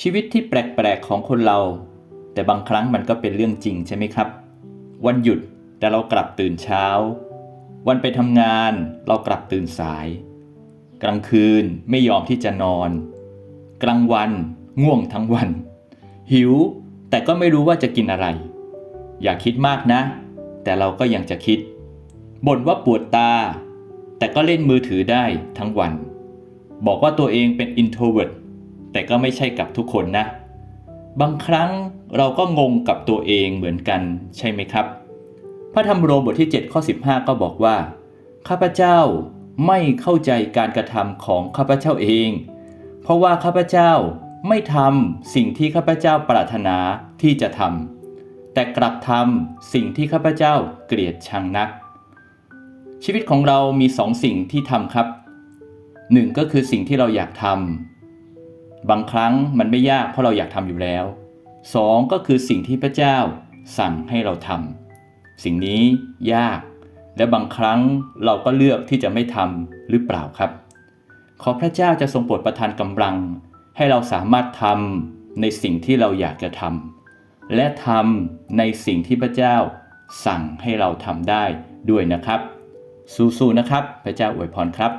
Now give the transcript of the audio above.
ชีวิตที่แปลกๆของคนเรา แต่บางครั้งมันก็เป็นเรื่องจริงใช่ไหมครับ วันหยุดแต่เรากลับตื่นเช้า วันไปทำงานเรากลับตื่นสาย กลางคืนไม่ยอมที่จะนอน กลางวันง่วงทั้งวัน หิวแต่ก็ไม่รู้ว่าจะกินอะไร อย่าคิดมากนะ แต่เราก็ยังจะคิดบ่นว่าปวดตา แต่ก็เล่นมือถือได้ทั้งวัน บอกว่าตัวเองเป็น introvert แต่ก็ไม่ใช่กับทุกคนนะ บางครั้งเราก็งงกับตัวเองเหมือนกันใช่ไหมครับ พระธรรมโรมบทที่ 7 ข้อ 15 ก็บอกว่า ข้าพเจ้าไม่เข้าใจการกระทำของข้าพเจ้าเอง เพราะว่าข้าพเจ้าไม่ทำสิ่งที่ข้าพเจ้าปรารถนาที่จะทำแต่กลับทำสิ่งที่ข้าพเจ้าเกลียดชังนัก ชีวิตของเรามีสองสิ่งที่ทำครับหนึ่งก็คือสิ่งที่เราอยากทำ บางครั้งมันไม่ยากเพราะเราอยากทำอยู่แล้วสองก็คือสิ่งที่พระเจ้าสั่งให้เราทำสิ่งนี้ยาก และบางครั้งเราก็เลือกที่จะไม่ทำหรือเปล่าครับ ขอพระเจ้าจะทรงโปรดประทานกำลัง ให้เราสามารถทำในสิ่งที่เราอยากจะทำและทำในสิ่งที่พระเจ้าสั่งให้เราทำได้ด้วยนะครับ สู้ๆนะครับ พระเจ้าอวยพรครับ